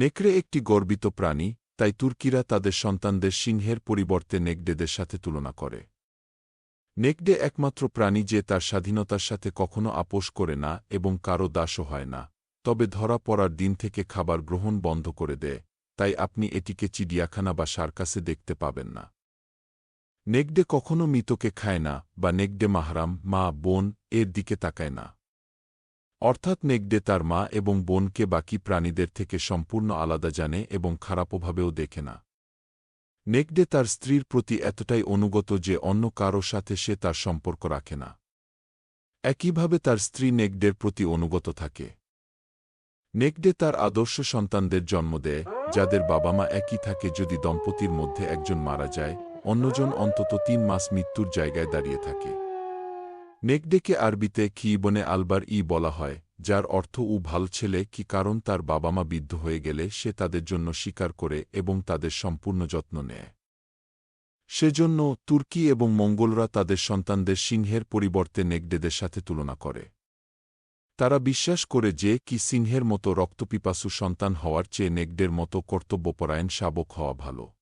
নেকড়ে একটি গর্বিত প্রাণী, তাই তুর্কিরা তাদের সন্তানদের সিংহের পরিবর্তে নেকডেদের সাথে তুলনা করে। নেকডে একমাত্র প্রাণী যে তার স্বাধীনতার সাথে কখনো আপোষ করে না এবং কারও দাসও হয় না, তবে ধরা পড়ার দিন থেকে খাবার গ্রহণ বন্ধ করে দেয়, তাই আপনি এটিকে চিড়িয়াখানা বা সার্কাসে দেখতে পাবেন না। নেকডে কখনো মৃতকে খায় না বা নেকডে মাহারাম, মা, বোন, এর দিকে তাকায় না। অর্থাৎ নেকডে তার মা এবং বোনকে বাকি প্রাণীদের থেকে সম্পূর্ণ আলাদা জানে এবং খারাপভাবেও দেখে না। নেকডে তার স্ত্রীর প্রতি এতটাই অনুগত যে অন্য কারও সাথে সে তার সম্পর্ক রাখে না। একইভাবে তার স্ত্রী নেকডের প্রতি অনুগত থাকে। নেকডে তার আদর্শ সন্তানদের জন্ম দেয়, যাদের বাবা মা একই থাকে যদি দম্পতির মধ্যে একজন মারা যায়, অন্যজন অন্তত তিন মাস মৃত্যুর জায়গায় দাঁড়িয়ে থাকে। নেকডেকে আরবিতে খিবনে আলবার ই বলা হয়, যার অর্থ উ ভালো ছেলে কি কারণ তার বাবা মা বিদ্ধ হয়ে গেলে সে তাদের জন্য স্বীকার করে এবং তাদের সম্পূর্ণ যত্ন নেয়। সেজন্য তুর্কি এবং মঙ্গলরা তাদের সন্তানদের সিংহের পরিবর্তে নেকডেদের সাথে তুলনা করে। তারা বিশ্বাস করে যে কি সিংহের মতো রক্তপিপাসু সন্তান হওয়ার চেয়ে নেকডের মতো কর্তব্যপরায়ণ শাবক হওয়া ভালো।